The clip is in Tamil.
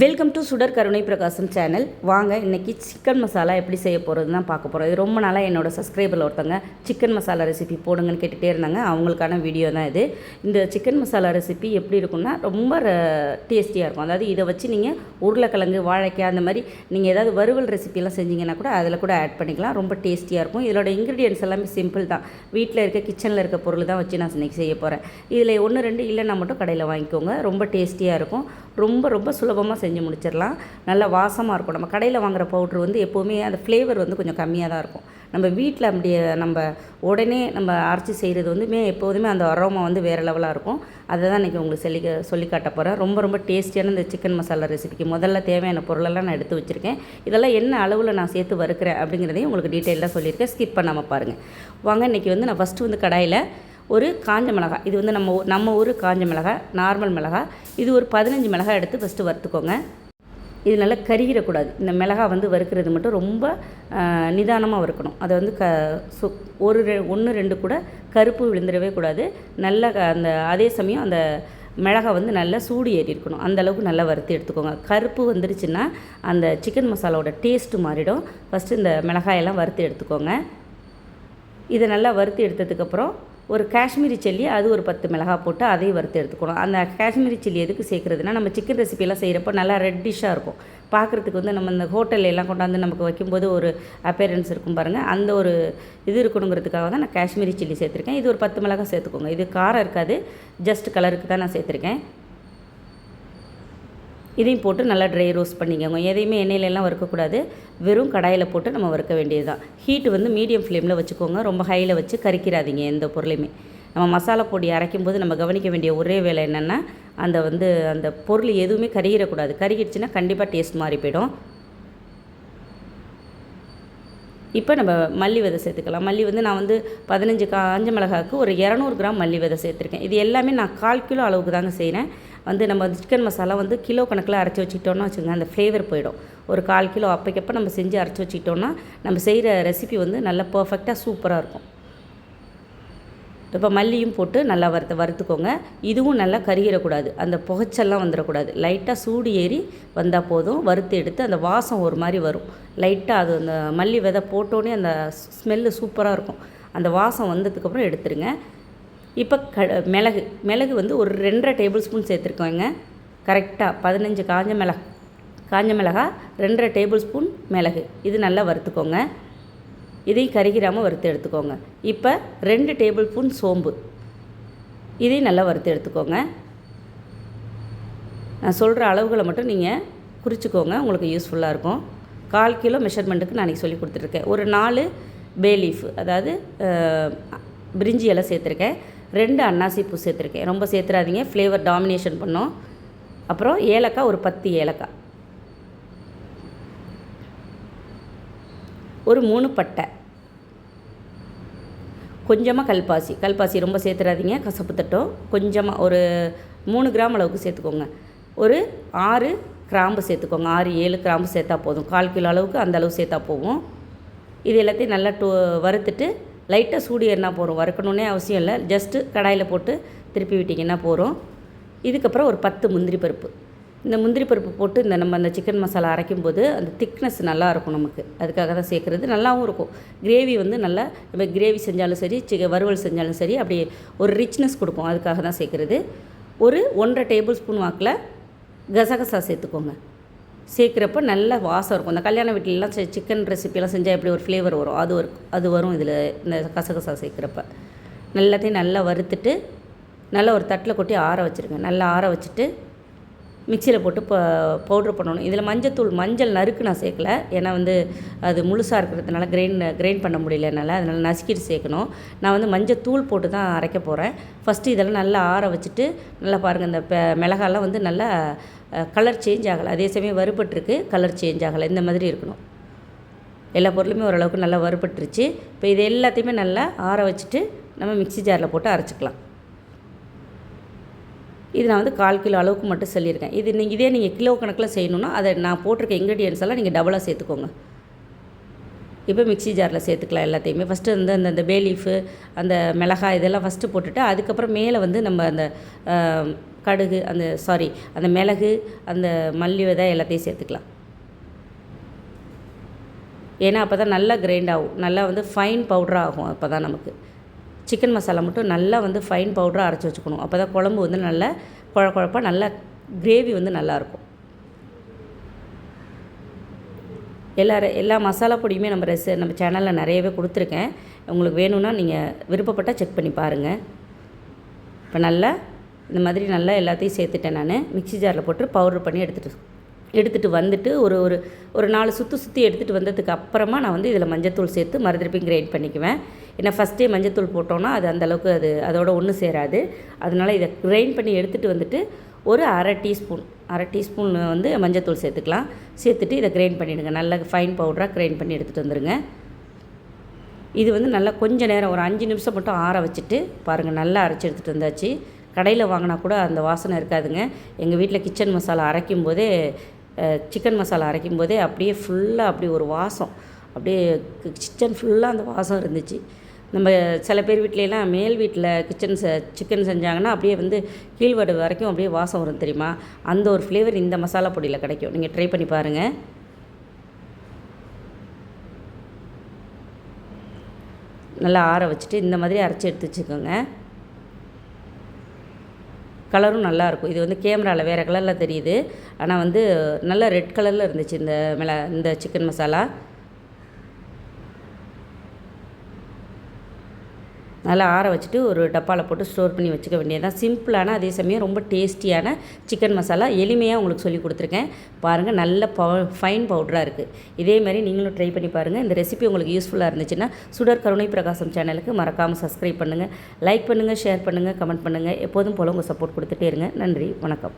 வெல்கம் டு சுடர் கருணை பிரகாசம் சேனல் வாங்க இன்றைக்கி சிக்கன் மசாலா எப்படி செய்ய போகிறதுன்னு தான் பார்க்க போகிறோம் இது ரொம்ப நாளாக என்னோட சப்ஸ்கிரைபரில் ஒருத்தங்க சிக்கன் மசாலா ரெசிபி போடுங்கன்னு கேட்டுகிட்டே இருந்தாங்க. அவங்களுக்கான வீடியோ தான் இது. இந்த சிக்கன் மசாலா ரெசிபி எப்படி இருக்கும்னா ரொம்ப டேஸ்டியாக இருக்கும். அதாவது இதை வச்சு நீங்கள் உருளைக்கிழங்கு வாழைக்காய் அந்த மாதிரி நீங்கள் ஏதாவது வறுவல் ரெசிபிலாம் செஞ்சீங்கன்னா கூட அதில் கூட ஆட் பண்ணிக்கலாம். ரொம்ப டேஸ்டியாக இருக்கும். இதோட இன்க்ரீடியன்ஸ் எல்லாமே சிம்பிள் தான். வீட்டில் இருக்க கிச்சனில் இருக்க பொருள் தான் வச்சு நான் இன்றைக்கி செய்ய போகிறேன் இதில் ஒன்று ரெண்டு இல்லைன்னா மட்டும் கடையில் வாங்கிக்கோங்க. ரொம்ப டேஸ்டியாக இருக்கும். ரொம்ப ரொம்ப சுலபமாக செஞ்சு முடிச்சிடலாம். நல்ல வாசமாக இருக்கும். நம்ம கடையில் வாங்குற பவுட்ரு வந்து எப்போவுமே அந்த ஃப்ளேவர் வந்து கொஞ்சம் கம்மியாக தான் இருக்கும். நம்ம வீட்டில் அப்படியே நம்ம உடனே நம்ம அரைச்சி செய்கிறது வந்துமே எப்போதுமே அந்த அரோமா வந்து வேறு லெவலாக இருக்கும். அதை தான் இன்றைக்கி உங்களுக்கு சொல்லி சொல்லி காட்ட போகிறேன் ரொம்ப ரொம்ப டேஸ்டியான இந்த சிக்கன் மசாலா ரெசிபிக்கு முதல்ல தேவையான பொருளெல்லாம் நான் எடுத்து வச்சுருக்கேன். இதெல்லாம் என்ன அளவில் நான் சேர்த்து வறுக்கிறேன் அப்படிங்கிறதையும் உங்களுக்கு டீட்டெயிலாக சொல்லியிருக்கேன். ஸ்கிப் பண்ணாமல் பாருங்கள் வாங்க இன்றைக்கி வந்து நான் ஃபஸ்ட்டு வந்து கடாயில் ஒரு காஞ்ச மிளகாய் இது வந்து நம்ம நம்ம ஊர் காஞ்ச மிளகாய் நார்மல் மிளகாய் இது ஒரு பதினஞ்சு மிளகாய் எடுத்து ஃபஸ்ட்டு வறுத்துக்கோங்க. இது நல்லா கருகிடக்கூடாது. இந்த மிளகாய் வந்து வறுக்கிறது மட்டும் ரொம்ப நிதானமாக வறுக்கணும். அதை வந்து க சு ஒரு ரெ ஒன்று ரெண்டு கூட கருப்பு விழுந்துடவே கூடாது. நல்லா அந்த அதே சமயம் அந்த மிளகாய் வந்து நல்லா சூடு ஏறி இருக்கணும் அந்த அளவுக்கு நல்லா வறுத்து எடுத்துக்கோங்க. கருப்பு வந்துருச்சுன்னா அந்த சிக்கன் மசாலாவோட டேஸ்ட்டு மாறிடும். ஃபஸ்ட்டு இந்த மிளகாயெல்லாம் வறுத்து எடுத்துக்கோங்க. இதை நல்லா வறுத்து எடுத்ததுக்கப்புறம் ஒரு காஷ்மீரி சில்லி அது ஒரு பத்து மிளகாய் போட்டு அதையும் வறுத்து எடுத்துக்கணும். அந்த காஷ்மீரி சில்லி எதுக்கு சேர்க்குறதுனா நம்ம சிக்கன் ரெசிபியெல்லாம் செய்கிறப்ப நல்லா ரெட்டிஷாக இருக்கும். பார்க்குறதுக்கு வந்து நம்ம இந்த ஹோட்டல் எல்லாம் கொண்டாந்து நமக்கு வைக்கும்போது ஒரு அப்பேரன்ஸ் இருக்கும் பாருங்கள் அந்த ஒரு இது இருக்கணுங்கிறதுக்காக தான் நான் காஷ்மீரி சில்லி சேர்த்துருக்கேன். இது ஒரு பத்து மிளகாய் சேர்த்துக்கோங்க. இது காரம் இருக்காது ஜஸ்ட் கலருக்கு தான் நான் சேர்த்துருக்கேன். இதையும் போட்டு நல்லா ட்ரை ரோஸ்ட் பண்ணிக்கோங்க. எதையுமே எண்ணெயிலெல்லாம் வறுக்கக்கூடாது. வெறும் கடாயில் போட்டு நம்ம வறுக்க வேண்டியது தான் ஹீட் வந்து மீடியம் ஃப்ளேமில் வச்சுக்கோங்க. ரொம்ப ஹையில் வச்சு கறிக்கிறாதீங்க எந்த பொருளையுமே. நம்ம மசாலா பொடி அரைக்கும் போது நம்ம கவனிக்க வேண்டிய ஒரே வேலை என்னென்னா அந்த வந்து அந்த பொருள் எதுவுமே கருகிடக்கூடாது. கருகிடுச்சுன்னா கண்டிப்பாக டேஸ்ட் மாறி போயிடும். இப்போ நம்ம மல்லி விதை சேர்த்துக்கலாம். மல்லி வந்து நான் வந்து பதினஞ்சு காஞ்ச மிளகாவுக்கு ஒரு இரநூறு கிராம் மல்லி விதை சேர்த்துருக்கேன். இது எல்லாமே நான் கால் கிலோ அளவுக்கு தாங்க செய்கிறேன் வந்து நம்ம சிக்கன் மசாலா வந்து கிலோ கணக்கில் அரைச்சி வச்சுக்கிட்டோம்னா வச்சுக்கோங்க அந்த ஃப்ளேவர் போயிடும். ஒரு கால் கிலோ அப்பைக்கப்போ நம்ம செஞ்சு அரைச்சி வச்சுக்கிட்டோம்னா நம்ம செய்கிற ரெசிபி வந்து நல்லா பர்ஃபெக்டாக சூப்பராக இருக்கும். இப்போ மல்லியும் போட்டு நல்லா வறுத்து வறுத்துக்கோங்க. இதுவும் நல்லா கருகிடக்கூடாது. அந்த புகைச்செல்லாம் வந்துடக்கூடாது. லைட்டாக சூடு ஏறி வந்தால் போதும். வறுத்து எடுத்து அந்த வாசம் ஒரு மாதிரி வரும். லைட்டாக அது அந்த மல்லி விதை போட்டோன்னே அந்த ஸ்மெல்லு சூப்பராக இருக்கும். அந்த வாசம் வந்ததுக்கப்புறம் எடுத்துருங்க. இப்போ க மிளகு. மிளகு வந்து ஒரு ரெண்டரை டேபிள் ஸ்பூன் சேர்த்துருக்கோங்க. கரெக்டாக பதினஞ்சு காஞ்ச மிளகு. காஞ்ச மிளகா ரெண்டரை டேபிள் ஸ்பூன் மிளகு. இது நல்லா வறுத்துக்கோங்க. இதையும் கருகிராமல் வறுத்து எடுத்துக்கோங்க. இப்போ ரெண்டு டேபிள் ஸ்பூன் சோம்பு. இதையும் நல்லா வறுத்து எடுத்துக்கோங்க. நான் சொல்கிற அளவுகளை மட்டும் நீங்கள் குறிச்சிக்கோங்க. உங்களுக்கு யூஸ்ஃபுல்லாக இருக்கும். கால் கிலோ மெஷர்மெண்ட்டுக்கு நான் இன்றைக்கி சொல்லி கொடுத்துருக்கேன் ஒரு நாலு பே லீஃப் அதாவது பிரிஞ்சி எல்லாம் சேர்த்துருக்கேன். ரெண்டு அன்னாசி பூ சேர்த்துருக்கேன். ரொம்ப சேர்த்துறாதீங்க ஃப்ளேவர் டாமினேஷன் பண்ணும். அப்புறம் ஏலக்காய் ஒரு பத்து ஏலக்காய். ஒரு மூணு பட்டை. கொஞ்சமாக கல்பாசி. கல்பாசி ரொம்ப சேர்த்துறாதீங்க கசப்பு தட்டும். கொஞ்சமாக ஒரு மூணு கிராம் அளவுக்கு சேர்த்துக்கோங்க. ஒரு ஆறு கிராம்பு சேர்த்துக்கோங்க. ஆறு ஏழு கிராம்பு சேர்த்தா போதும். கால் கிலோ அளவுக்கு அந்த அளவு சேர்த்தா போகும் இது எல்லாத்தையும் நல்லா டூ வறுத்துட்டு லைட்டாக சூடு ஏறினா போகிறோம் வறுக்கணுன்னே அவசியம் இல்லை. ஜஸ்ட்டு கடாயில் போட்டு திருப்பி விட்டிங்கன்னா போகிறோம் இதுக்கப்புறம் ஒரு பத்து முந்திரி பருப்பு. இந்த முந்திரி பருப்பு போட்டு இந்த நம்ம அந்த சிக்கன் மசாலா அரைக்கும் போது அந்த திக்னஸ் நல்லா இருக்கும் நமக்கு. அதுக்காக தான் சேர்க்குறது. நல்லாவும் இருக்கும். கிரேவி வந்து நல்லா நம்ம கிரேவி செஞ்சாலும் சரி சிக்க வறுவல் செஞ்சாலும் சரி அப்படி ஒரு ரிச்னஸ் கொடுக்கும். அதுக்காக தான் சேர்க்குறது. ஒரு ஒன்றரை டேபிள் ஸ்பூன் வாக்கில் கசகசா சேர்த்துக்கோங்க. சேர்க்குறப்ப நல்ல வாசம் இருக்கும். இந்த கல்யாண வீட்டிலலாம் சிக்கன் ரெசிபியெல்லாம் செஞ்சால் எப்படி ஒரு ஃப்ளேவர் வரும்? அது ஒரு அது வரும் இதில் இந்த கசகசா சேர்க்குறப்ப. நல்லாத்தையும் நல்லா வறுத்துட்டு நல்லா ஒரு தட்டில் கொட்டி ஆற வச்சுருங்க. நல்லா ஆற வச்சுட்டு மிக்சியில் போட்டு ப பவுட்ரு பண்ணணும். இதில் மஞ்சத்தூள் மஞ்சள் நறுக்கு நான் சேர்க்கல. ஏன்னா வந்து அது முழுசாக இருக்கிறதுனால கிரைண்ட் கிரைண்ட் பண்ண முடியல என்னால். அதனால் நசுக்கிட்டு சேர்க்கணும். நான் வந்து மஞ்சத்தூள் போட்டு தான் அரைக்க போகிறேன் ஃபஸ்ட்டு இதெல்லாம் நல்லா ஆற வச்சுட்டு நல்லா பாருங்கள் இந்த பெ மிளகாலாம் வந்து நல்லா கலர் சேஞ்ச் ஆகலை. அதே சமயம் வறுபட்டுருக்கு கலர் சேஞ்ச் ஆகலை. இந்த மாதிரி இருக்கணும். எல்லா பொருளுமே ஓரளவுக்கு நல்லா வறுபட்டுருச்சு. இப்போ இது எல்லாத்தையுமே நல்லா ஆற வச்சுட்டு நம்ம மிக்ஸி ஜாரில் போட்டு அரைச்சிக்கலாம். இது நான் வந்து கால் கிலோ அளவுக்கு மட்டும் சொல்லியிருக்கேன். இது நீங்கள் இதே நீங்கள் கிலோ கணக்கில் செய்யணுன்னா அதை நான் போட்டிருக்க இன்க்ரீடியன்ஸ் எல்லாம் நீங்கள் டபுளாக சேர்த்துக்கோங்க. இப்போ மிக்ஸி ஜாரில் சேர்த்துக்கலாம் எல்லாத்தையுமே. ஃபஸ்ட்டு வந்து அந்த அந்த பே லீஃபு அந்த மிளகாய் இதெல்லாம் ஃபஸ்ட்டு போட்டுட்டு அதுக்கப்புறம் மேலே வந்து நம்ம அந்த கடுகு அந்த சாரி அந்த மிளகு அந்த மல்லி விதை எல்லாத்தையும் சேர்த்துக்கலாம். ஏன்னா அப்போ தான் நல்லா கிரைண்ட் ஆகும். நல்லா வந்து ஃபைன் பவுடராக ஆகும் அப்போ தான் நமக்கு. சிக்கன் மசாலா மட்டும் நல்லா வந்து ஃபைன் பவுடராக அரைச்சி வச்சுக்கணும். அப்போ தான் குழம்பு வந்து நல்லா குழ குழப்பாக நல்லா கிரேவி வந்து நல்லாயிருக்கும் எல்லா எல்லா மசாலா பொடியுமே நம்ம ரெஸ் நம்ம சேனலில் நிறையவே கொடுத்துருக்கேன். உங்களுக்கு வேணும்னா நீங்கள் விருப்பப்பட்டால் செக் பண்ணி பாருங்கள் இப்போ நல்லா இந்த மாதிரி நல்லா எல்லாத்தையும் சேர்த்துட்டேன் நான். மிக்ஸி ஜாரில் போட்டு பவுடர் பண்ணி எடுத்துகிட்டு எடுத்துகிட்டு வந்துட்டு ஒரு ஒரு ஒரு நாலு சுற்றி சுற்றி எடுத்துகிட்டு வந்ததுக்கு அப்புறமா நான் வந்து இதில் மஞ்சத்தூள் சேர்த்து மறுதிருப்பி கிரைண்ட் பண்ணிக்குவேன். ஏன்னா ஃபஸ்ட்டே மஞ்சத்தூள் போட்டோன்னா அது அந்தளவுக்கு அது அதோட ஒன்று சேராது. அதனால் இதை கிரைண்ட் பண்ணி எடுத்துகிட்டு வந்துட்டு ஒரு அரை டீஸ்பூன் அரை டீஸ்பூன் வந்து மஞ்சத்தூள் சேர்த்துக்கலாம். சேர்த்துட்டு இதை கிரைண்ட் பண்ணிவிடுங்க நல்லா ஃபைன் பவுடராக கிரைண்ட் பண்ணி எடுத்துகிட்டு வந்துடுங்க இது வந்து நல்லா கொஞ்சம் நேரம் ஒரு அஞ்சு நிமிஷம் மட்டும் ஆற வச்சுட்டு பாருங்கள் நல்லா அரைச்சி எடுத்துகிட்டு வந்தாச்சு. கடையில் வாங்கினா கூட அந்த வாசனை இருக்காதுங்க. எங்கள் வீட்டில் கிச்சன் மசாலா அரைக்கும் போதே சிக்கன் மசாலா அரைக்கும் போதே அப்படியே ஃபுல்லாக அப்படி ஒரு வாசம். அப்படியே கிச்சன் ஃபுல்லாக அந்த வாசம் இருந்துச்சு. நம்ம சில பேர் வீட்லலாம் மேல் வீட்டில் கிச்சன் செ சிக்கன் செஞ்சாங்கன்னா அப்படியே வந்து கீழ்வடு வரைக்கும் அப்படியே வாசம் வரும் தெரியுமா? அந்த ஒரு ஃப்ளேவர் இந்த மசாலா பொடியில் கிடைக்கும். நீங்கள் ட்ரை பண்ணி பாருங்கள் நல்லா ஆற வச்சுட்டு இந்த மாதிரி அரைச்சி எடுத்து வச்சுக்கோங்க. கலரும் நல்லாயிருக்கும். இது வந்து கேமராவில் வேறு கலரில் தெரியுது. ஆனால் வந்து நல்லா ரெட் கலரில் இருந்துச்சு இந்த மிள இந்த சிக்கன் மசாலா நல்லா ஆற வச்சுட்டு ஒரு டப்பாவில் போட்டு ஸ்டோர் பண்ணி வச்சுக்க வேண்டியதுதான். சிம்பிளான அதே சமயம் ரொம்ப டேஸ்டியான சிக்கன் மசாலா எளிமையாக உங்களுக்கு சொல்லி கொடுத்துருக்கேன். பாருங்கள் நல்ல பவு ஃபைன் பவுடராக இருக்குது இதே மாதிரி நீங்களும் ட்ரை பண்ணி பாருங்கள் இந்த ரெசிபி உங்களுக்கு யூஸ்ஃபுல்லாக இருந்துச்சுன்னா சுடர் கருணை பிரகாசம் சேனலுக்கு மறக்காமல் சப்ஸ்கிரைப் பண்ணுங்கள் லைக் பண்ணுங்கள் ஷேர் பண்ணுங்கள் கமெண்ட் பண்ணுங்கள் எப்போதும் போல் உங்கள் சப்போர்ட் கொடுத்துட்டே இருங்க. நன்றி வணக்கம்.